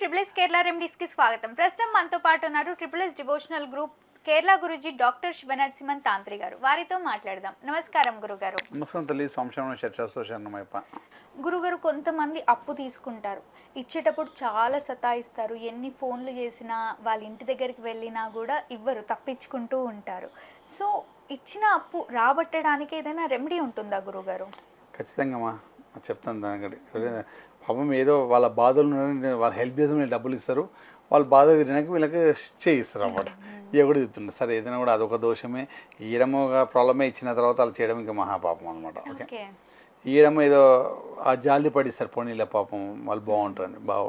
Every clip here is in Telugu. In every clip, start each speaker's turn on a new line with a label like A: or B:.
A: ట్రిపుల్ ఎస్ కేరళ రెమెడీస్కి స్వాగతం. ప్రస్తుతం మనతో పాటు ఉన్నారు triple S devotional group Kerala Guruji doctor Sivanarasimhan Tantri గారు. వారితో మాట్లాడదాం. నమస్కారం గురుగారు.
B: నమస్కారం తల్లి.
A: గురుగారు కొంతమంది అప్పు తీసుకుంటారు. ఇచ్చేటప్పుడు చాలా సతాయిస్తారు. ఎన్ని ఫోన్లు చేసినా వాళ్ళ ఇంటి దగ్గరికి వెళ్ళినా కూడా ఇవ్వరు తప్పించుకుంటూ ఉంటారు. సో ఇచ్చిన అప్పు రాబట్టడానికి ఏదైనా రెమెడీ ఉంటుందా గురుగారు?
B: ఖచ్చితంగా చెప్తాను ఎవరైనా పాపం ఏదో వాళ్ళ బాధలు వాళ్ళ హెల్ప్ చేసి వీళ్ళు డబ్బులు ఇస్తారు. వాళ్ళ బాధ తిరిగినాక వీళ్ళకి చేయిస్తారు అన్నమాట. ఇక కూడా చెప్తుంటారు సరే ఏదైనా కూడా అదొక దోషమే. ఇయ్యడము ప్రాబ్లమే ఇచ్చిన తర్వాత వాళ్ళు చేయడం ఇంకా మహాపాపం అనమాట ఓకే? ఇయ్యడం ఏదో ఆ జాలి పడిస్తారు పోనీలే పాపం వాళ్ళు బాగుంటారని బాగా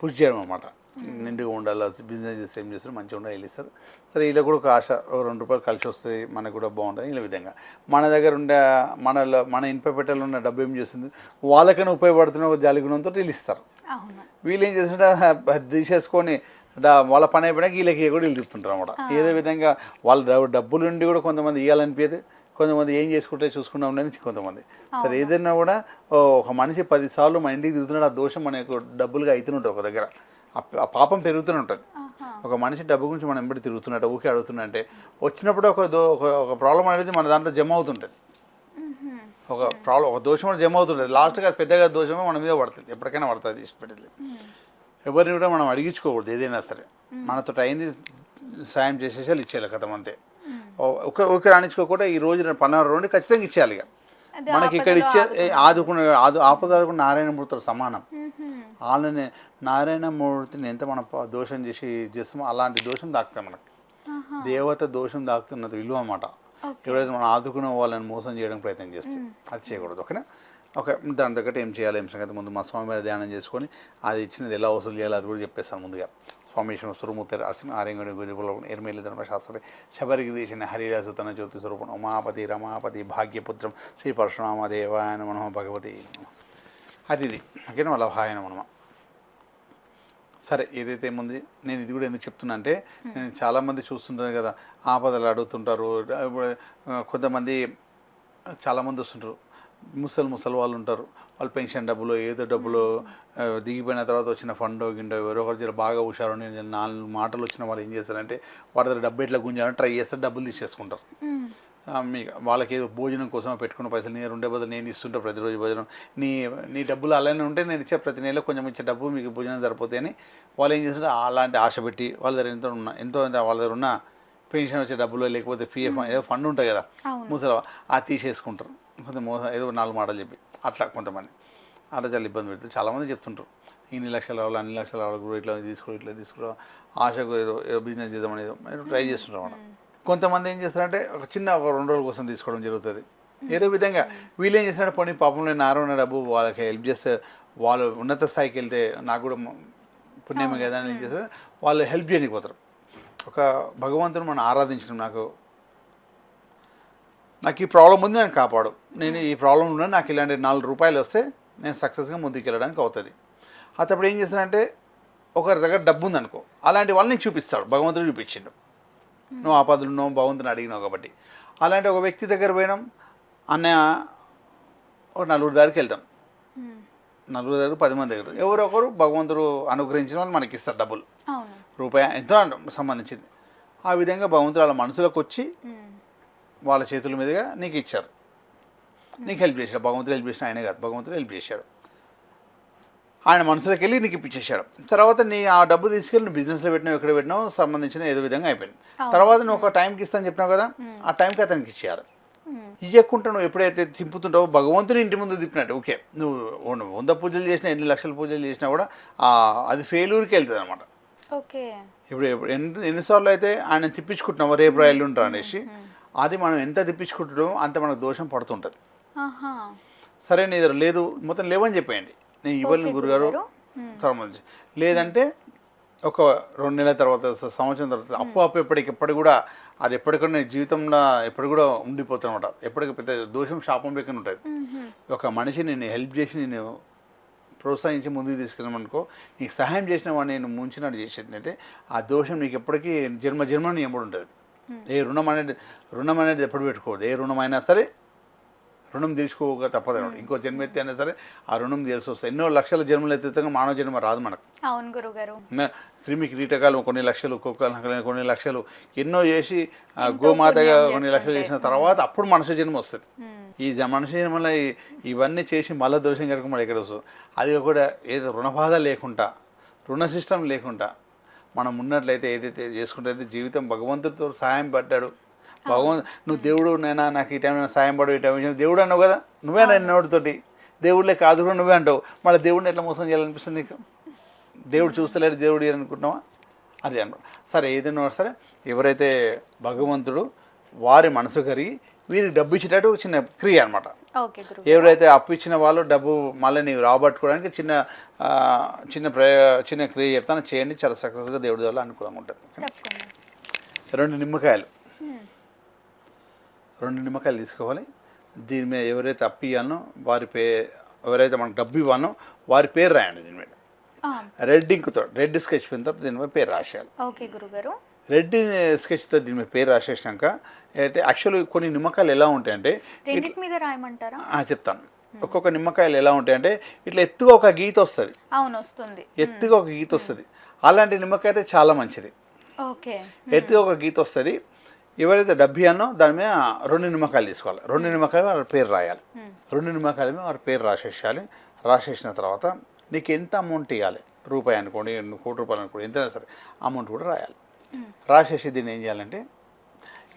B: పుష్ చేయడం అనమాట నిండుగా ఉండాలి బిజినెస్ చేస్తే ఏం చేస్తారు మంచిగా ఉండాలి వెళ్ళిస్తారు సరే వీళ్ళకి కూడా ఒక ఆశ రెండు రూపాయలు కలిసి వస్తాయి మనకు కూడా బాగుంటుంది ఇలా విధంగా. మన దగ్గర ఉండే మన మన ఇనుప పెట్టెలో ఉన్న డబ్బు ఏం చేస్తుంది వాళ్ళకైనా ఉపయోగపడుతున్న ఒక జాలి గుణంతో వీళ్ళు ఇస్తారు.
A: అవును.
B: వీళ్ళు ఏం చేస్తుంటే తీసేసుకొని వాళ్ళ పని అయిపోయినాక వీళ్ళకి కూడా వీళ్ళు తిప్పుతుంటారు అనమాట ఏదో విధంగా వాళ్ళ డబ్బు- డబ్బులు ఉండి కూడా కొంతమంది ఇవ్వాలనిపించదు కొంతమంది ఏం చేసుకుంటే చూసుకుంటా ఉండని కొంతమంది. సరే ఏదైనా కూడా ఒక మనిషి పది సార్లు మన ఇంటికి తిరుగుతున్నాడు ఆ దోషం మనకు డబ్బులుగా అవుతుంటుంది ఒక దగ్గర. ఆ- పాపం పెరుగుతూనే ఉంటుంది. ఒక మనిషి డబ్బు గురించి మనం ఎంబడి తిరుగుతున్నట్టు ఊకే అడుగుతున్నట్టే వచ్చినప్పుడు ఒక దో ఒక ఒక ప్రాబ్లం అనేది మన దాంట్లో జమ అవుతుంటుంది. ఒక ప్రాబ్లం ఒక దోషం అనేది జమ అవుతుంటుంది. లాస్ట్గా పెద్దగా దోషమే మన మీద పడుతుంది. ఎప్పటికైనా పడుతుంది ఇష్టపెట్టేది ఎవరిని కూడా మనం అడిగించుకోకూడదు ఏదైనా సరే. మనతో అయింది సాయం చేసేసి వాళ్ళు ఇచ్చేయాలి కథం అంతే. ఒక ఒక రాణించుకోకుండా ఈ రోజు నేను పన్నెండు రెండు ఖచ్చితంగా ఇచ్చేయాలి ఇక. మనకి ఇక్కడ ఇచ్చే ఏ, ఆదుకునే ఆదు ఆపదాలకు నారాయణమూర్తితో సమానం. వాళ్ళని నారాయణమూర్తిని ఎంత మనం దోషం చేసి చేస్తామో అలాంటి దోషం దాకుతాం మనకి. దేవత దోషం దాకుతున్నది విలువ అన్నమాట. ఎవరైతే మనం ఆదుకునే వాళ్ళని మోసం చేయడం ప్రయత్నం చేస్తే అది చేయకూడదు ఓకేనా? ఓకే దాని తగ్గట్టు ఏం చేయాలి ఏం సంగతి? ముందు మా స్వామి మీద ధ్యానం చేసుకొని అది ఇచ్చినది ఎలా వసూలు చేయాలి అది కూడా చెప్పేస్తాను ముందుగా. స్వామీశ్వరం సురుమూర్తి అర్చన ఆర్యంగుడి గుదిపుల ఎర్మేలి ధర్మశాస్త్రి శబరిగిరీశని హరిరాసు తన జ్యోతి స్వరూపం. ఉమాపతి రమాపతి భాగ్యపుత్రం శ్రీ పరశురామ దేవాయన మనమ భగవతి అది ఇది. ఓకేనా? వాళ్ళ హాయన మనమ సరే ఏదైతే ఏముంది నేను ఇది కూడా ఎందుకు చెప్తున్నా అంటే నేను చాలామంది చూస్తుంటాను కదా ఆపదలు అడుగుతుంటారు కొంతమంది చాలామంది వస్తుంటారు ముసలి ముసలి వాళ్ళు ఉంటారు వాళ్ళు పెన్షన్ డబ్బులు ఏదో డబ్బులు దిగిపోయిన తర్వాత వచ్చిన ఫండో గిండో ఎవరో ఒకరు జర బాగా హుషారు నేను నాలుగు మాటలు వచ్చిన వాళ్ళు ఏం చేస్తారంటే వాడి దగ్గర డబ్బు ఎట్లా గుంజాలని ట్రై చేస్తారు డబ్బులు తీసేసుకుంటారు.
A: మ్.
B: ఆ, వాళ్ళకి ఏదో భోజనం కోసం పెట్టుకున్న పైసలు నేను ఉండే బదులు నేను ఇస్తుంటా ప్రతిరోజు భోజనం. నీ నీ డబ్బులు అలానే ఉంటే నేను ఇచ్చే ప్రతి నెల కొంచెం ఇచ్చే డబ్బు మీకు భోజనం సరిపోతే అని వాళ్ళు ఏం చేస్తుంటే అలాంటి ఆశ పెట్టి వాళ్ళ దగ్గర ఎంతో ఉన్న ఎంతో వాళ్ళ దగ్గర ఉన్న పెన్షన్ వచ్చే డబ్బులు లేకపోతే పిఎఫ్ ఏదో ఫండ్ ఉంటుంది కదా. ముసలి అది తీసేసుకుంటారు. కొంచెం మోసం ఏదో నాలుగు మాటలు చెప్పి అట్లా కొంతమంది. అట్లా చాలా ఇబ్బంది పెడుతుంది చాలామంది చెప్తుంటారు. ఇన్ని లక్షల వాళ్ళు అన్ని లక్షల వాళ్ళు కూడా ఇట్లా తీసుకో ఇట్లా తీసుకో ఆశకు ఏదో ఏదో బిజినెస్ చేద్దామని ఏదో ట్రై చేస్తుంటారు అన్నమాట. కొంతమంది ఏం చేస్తారంటే ఒక చిన్న ఒక రెండు రోజుల కోసం తీసుకోవడం జరుగుతుంది. ఏదో విధంగా వీళ్ళు ఏం చేస్తారంటే పోనీ పాపం నేను ఆరోగ్య డబ్బు వాళ్ళకి హెల్ప్ చేస్తే వాళ్ళు ఉన్నత స్థాయికి వెళ్తే నాకు కూడా పుణ్యమే కదా అని ఏం చేస్తారు. వాళ్ళు హెల్ప్ చేయకపోతారు ఒక భగవంతుని మనం ఆరాధించడం నాకు నాకు ఈ ప్రాబ్లం ఉంది నేను కాపాడు. నేను ఈ ప్రాబ్లం ఉన్నా నాకు ఇలాంటి నాలుగు రూపాయలు వస్తే నేను సక్సెస్గా ముందుకు వెళ్ళడానికి అవుతుంది. అతప్పుడు ఏం చేస్తానంటే ఒకరి దగ్గర డబ్బు ఉందనుకో అలాంటి వాళ్ళని చూపిస్తాడు. భగవంతుడు చూపించిండు. నువ్వు ఆపదలు ఉన్నావు భగవంతుని అడిగినావు కాబట్టి. అలాంటి ఒక వ్యక్తి దగ్గర పోయినాం అన్న ఒక నలుగురు దగ్గరికి వెళ్తాం. నలుగురు దగ్గర పది మంది దగ్గర. ఎవరో ఒకరు భగవంతుడు అనుగ్రహించిన వాళ్ళు మనకి ఇస్తారు డబ్బులు. రూపాయి ఎంతో సంబంధించింది. ఆ విధంగా భగవంతుడు వాళ్ళ మనసులోకి వచ్చి. వాళ్ళ చేతుల మీదుగా నీకు ఇచ్చారు. నీకు హెల్ప్ చేశాడు. భగవంతుడు హెల్ప్ చేసిన ఆయనే కాదు. భగవంతుడు హెల్ప్ చేశాడు. ఆయన మనసులోకి వెళ్ళి నీకు ఇప్పించేశాడు తర్వాత నీ ఆ డబ్బు తీసుకెళ్ళి నువ్వు బిజినెస్లో పెట్టినావు ఎక్కడ పెట్టినావు సంబంధించిన ఏదో విధంగా అయిపోయింది. తర్వాత నువ్వు ఒక టైంకి ఇస్తాను చెప్పినావు కదా ఆ టైంకి అతనికి ఇచ్చేయాలి. ఇవ్వకుండా నువ్వు ఎప్పుడైతే తిప్పుతుంటావో భగవంతుని ఇంటి ముందు తిప్పినట్టు. ఓకే నువ్వు వంద పూజలు చేసినా ఎన్ని లక్షల పూజలు చేసినా కూడా ఆ, అది ఫెయిల్యూర్కి వెళ్తుంది అనమాట
A: ఓకే.
B: ఇప్పుడు ఎన్ని ఎన్నిసార్లు అయితే ఆయన తిప్పించుకుంటున్నాము రేపు రైలు ఉంటాం అనేసి అది మనం ఎంత తిప్పించుకుంటున్నామో అంత మనకు దోషం పడుతుంటుంది. సరే నీ లేదు మొత్తం లేవని చెప్పేయండి. నేను ఇవ్వలేను గురుగారు. సంబంధించి లేదంటే ఒక రెండు నెలల తర్వాత సంవత్సరం తర్వాత అప్పు అప్పు ఎప్పటికి ఎప్పటికి కూడా అది ఎప్పటికన్నా జీవితంలో ఎప్పటికి కూడా ఉండిపోతుంది అనమాట ఎప్పటికి పెద్ద దోషం శాపం లెక్కన ఉంటుంది. ఒక మనిషి నేను హెల్ప్ చేసి నేను ప్రోత్సహించి ముందుకు తీసుకెళ్ళమనుకో నీకు సహాయం చేసిన వాడిని నేను ముంచినట్టు చేసేటైతే ఆ దోషం నీకు ఎప్పటికీ జన్మ జన్మ నీ ఎప్పుడు ఉంటుంది ఏ రుణం అనేది రుణం అనేది ఎప్పుడు పెట్టుకోవద్దు. ఏ రుణం అయినా సరే రుణం తీర్చుకోక తప్పదు అన్నమాట ఇంకో జన్మ ఎత్తి అయినా సరే ఆ రుణం తీర్చి వస్తాయి. ఎన్నో లక్షల జన్మలు ఎత్తుతంగా మానవ జన్మ రాదు మనకు.
A: అవును గురుగారు.
B: క్రిమి కీటకాలు కొన్ని లక్షలు కుక్కలు కొన్ని లక్షలు ఎన్నో చేసి గోమాతగా కొన్ని లక్షలు చేసిన తర్వాత అప్పుడు మనుష్య జన్మ వస్తుంది. ఈ మనుష్య జన్మలో ఇవన్నీ చేసి మళ్ళీ దోషం కనుక మళ్ళీ ఎక్కడ వస్తుంది అది కూడా ఏదో రుణబాధ లేకుండా రుణ సిస్టమ్ లేకుండా మనం ఉన్నట్లయితే ఏదైతే చేసుకుంటే జీవితం భగవంతుడితో సాయం పడ్డాడు భగవంతు నువ్వు దేవుడు నేనా? నాకు ఈ టైం సాయం పడు ఈ టైం. దేవుడు అన్నావు కదా నువ్వే నోటితోటి? దేవుళ్ళే కాదు కూడా నువ్వే అంటావు. మళ్ళీ దేవుడిని ఎట్లా మోసం చేయాలనిపిస్తుంది నీకు? దేవుడు చూస్తలేడు దేవుడు అనుకుంటున్నావా? అది అనమాట సరే ఏదైనా సరే ఎవరైతే భగవంతుడు వారి మనసు కరిగి వీరికి డబ్బు ఇచ్చేటట్టు చిన్న క్రియ అనమాట ఎవరైతే అప్పు ఇచ్చిన వాళ్ళు డబ్బు మళ్ళీ నీవు రాబట్టుకోవడానికి చిన్న చిన్న ప్రయ చిన్న క్రియ చెప్తాను. చేయండి చాలా సక్సెస్గా దేవుడి వల్ల అనుకూలంగా ఉంటుంది. రెండు నిమ్మకాయలు. రెండు నిమ్మకాయలు తీసుకోవాలి. దీని మీద ఎవరైతే అప్పు ఇవ్వాలనో వారి పే ఎవరైతే మనకు డబ్బు ఇవ్వాలనో వారి పేరు రాయండి దీని మీద. రెడ్ ఇంక్తో రెడ్ స్కెచ్ పెన్తో దీని మీద పేరు రాసేయాలి.
A: ఓకే గురుగారు.
B: రెడ్ స్కెచ్తో దీని మీద పేరు రాసేసినాక అయితే యాక్చువల్లీ కొన్ని నిమ్మకాయలు ఎలా ఉంటాయంటే
A: మీద రాయమంటారా?
B: ఆ, చెప్తాను. ఒక్కొక్క నిమ్మకాయలు ఎలా ఉంటాయంటే ఇట్లా ఎత్తుగా ఒక గీత వస్తుంది.
A: అవును వస్తుంది.
B: ఎత్తుగా ఒక గీత వస్తుంది. అలాంటి నిమ్మకాయ అయితే చాలా మంచిది.
A: ఓకే.
B: ఎత్తుగా ఒక గీత వస్తుంది. ఎవరైతే డబ్బి అన్నో దాని మీద రెండు నిమ్మకాయలు తీసుకోవాలి. రెండు నిమ్మకాయలు వారి పేరు రాయాలి. రెండు నిమ్మకాయల మీద వారి పేరు రాసేసేయాలి. రాసేసిన తర్వాత నీకు ఎంత అమౌంట్ ఇవ్వాలి రూపాయి అనుకోండి కోటి రూపాయలు అనుకోండి ఎంతైనా సరే అమౌంట్ కూడా రాయాలి. రాసేసి దీన్ని ఏం చేయాలంటే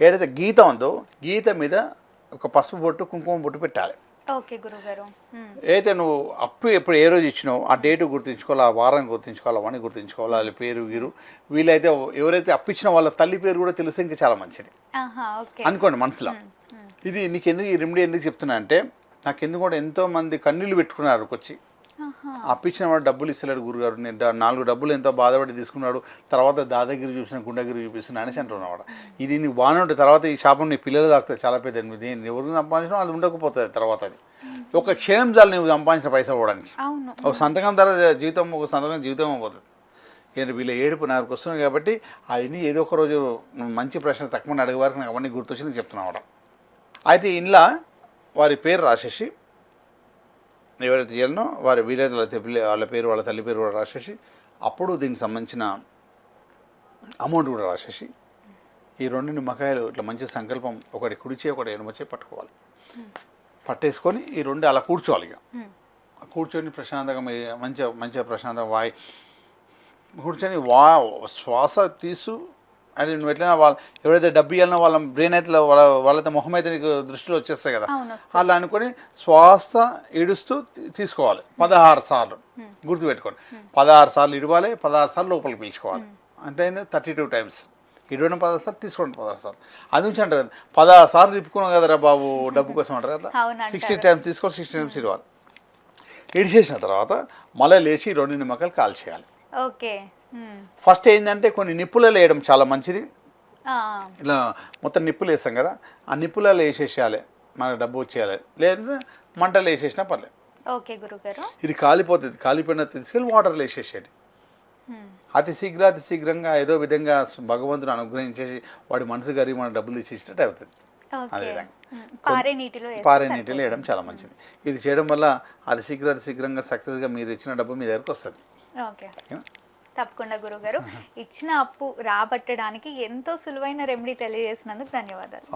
B: ఏదైతే గీత ఉందో గీత మీద ఒక పసుపు బొట్టు కుంకుమ బొట్టు పెట్టాలి.
A: ఓకే గురుగారు.
B: అయితే నువ్వు అప్పు ఎప్పుడు ఏ రోజు ఇచ్చినావు? ఆ డేట్ గుర్తుంచుకోవాలి? ఆ వారం గుర్తుంచుకోవాలి? అవన్నీ గుర్తుంచుకోవాలి? వాళ్ళ పేరు వీరు? వీలైతే ఎవరైతే అప్పు ఇచ్చిన వాళ్ళ తల్లి పేరు కూడా తెలిస్తే ఇంకా చాలా మంచిది. అనుకోండి మనసులో. ఇది నీకు ఎందుకు ఈ రెమెడీ ఎందుకు చెప్తున్నా అంటే నాకు ఎందుకు కూడా ఎంతో మంది కన్నీళ్ళు పెట్టుకున్నారు వచ్చి అప్పించిన వాడు డబ్బులు ఇస్తలేడు గురుగారు. నేను నాలుగు డబ్బులు ఎంతో బాధపడి తీసుకున్నాడు. తర్వాత దాదాగిరి చూసిన గుండగిరి చూపిస్తున్నా అనేసి అంటున్నాడు ఇది నీకు బాగానే ఉంటుంది తర్వాత ఈ శాపం నీ పిల్లలు తాకుతాయి. చాలా పెద్ద నేను ఎవరికి సంపాదించడం అది ఉండకపోతుంది తర్వాత అది. ఒక క్షణం చాలు నువ్వు సంపాదించిన పైసా పోవడానికి. ఒక సంతకం ధర జీవితం ఒక సంతకం జీవితం అయిపోతుంది ఏంటి వీళ్ళ ఏడుపు నాకు వస్తున్నాయి కాబట్టి అవన్నీ ఏదో ఒక రోజు మంచి ప్రశ్న తక్కువ అడిగే వరకు నాకు అవన్నీ గుర్తొచ్చి నీకు చెప్తున్నాను అయితే ఇంట్లో వారి పేరు రాసేసి ఎవరైతే చేయాలనో వారి వీలైతే వాళ్ళ వాళ్ళ పేరు వాళ్ళ తల్లి పేరు కూడా రాసేసి అప్పుడు దీనికి సంబంధించిన అమౌంట్ కూడా రాసేసి ఈ రెండు నిమ్మకాయలు ఇట్లా మంచి సంకల్పం ఒకటి కుడిచే ఒకటి ఎడమచే పట్టుకోవాలి. పట్టేసుకొని ఈ రెండు అలా కూర్చోవాలి ఇక. కూర్చొని ప్రశాంతంగా మంచిగా మంచిగా ప్రశాంతంగా వాయి కూర్చొని వా శ్వాస తీసు అది నువ్వు ఎట్లైనా వాళ్ళ ఎవరైతే డబ్బు ఇవ్వాలనో వాళ్ళ బ్రెయిన్ అయితే వాళ్ళ వాళ్ళతో మొహం అయితే నీకు దృష్టిలో వచ్చేస్తాయి కదా. అలా అనుకొని శ్వాస ఇడుస్తూ తీసుకోవాలి. పదహారు సార్లు. గుర్తుపెట్టుకోండి. పదహారు సార్లు ఇడవాలి పదహారు సార్లు లోపలికి పీల్చుకోవాలి. అంటే థర్టీ టూ టైమ్స్ ఇరవై పదహారు సార్లు తీసుకోండి పదహారు సార్లు. అది నుంచి అంటారు కదా, పదహారు సార్లు తిప్పుకున్నాం కదరా బాబు డబ్బు కోసం అంటారు కదా. సిక్స్టీ టైమ్స్ తీసుకొని సిక్స్టీ టైమ్స్ ఇవ్వాలి ఇడిచేసిన తర్వాత మళ్ళీ లేచి రెండు నిమ్మకాయలు కాల్చేయాలి.
A: ఓకే.
B: ఫస్ట్ ఏంటంటే కొన్ని నిప్పులలో వేయడం చాలా మంచిది. ఇలా మొత్తం నిప్పులు వేస్తాం కదా ఆ నిప్పులలో వేసేసేయాలి. మనకు డబ్బు వచ్చేయాలి. లేదా మంటలు వేసేసినా పర్లేదు.
A: ఓకే గురుగారు.
B: ఇది కాలిపోతుంది. కాలిపోయిన తీసుకెళ్ళి వాటర్లో వేసేసేది
A: ఉమ్,
B: అతి శీఘ్ర అతి శీఘ్రంగా ఏదో విధంగా భగవంతుడు అనుగ్రహించేసి వాడి మనసు గారి మన డబ్బులు ఇచ్చేసినట్టు అవుతుంది అదేవిధంగా.
A: పారే నీటిలో
B: పారే. నీటిలో వేయడం చాలా మంచిది. ఇది చేయడం వల్ల అతి శీఘ్ర అతి శీఘ్రంగా సక్సెస్గా మీరు ఇచ్చిన డబ్బు మీ దగ్గరకు వస్తుంది.
A: ఓకే? తప్పకుండా గురుగారు ఇచ్చిన అప్పు రాబట్టడానికి ఎంతో సులువైన రెమెడీ తెలియజేసినందుకు ధన్యవాదాలు.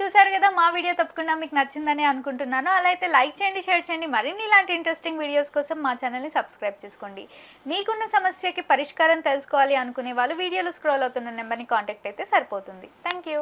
A: చూసారు కదా మా వీడియో తప్పకుండా మీకు నచ్చిందని అనుకుంటున్నాను. అలా అయితే లైక్ చేయండి షేర్ చేయండి. మరిన్ని ఇలాంటి ఇంట్రెస్టింగ్ వీడియోస్ కోసం మా ఛానల్ని సబ్స్క్రైబ్ చేసుకోండి. మీకున్న సమస్యకి పరిష్కారం తెలుసుకోవాలి అనుకునే వాళ్ళు వీడియోలో స్క్రోల్ అవుతున్న నెంబర్ని కాంటాక్ట్ అయితే సరిపోతుంది. Thank you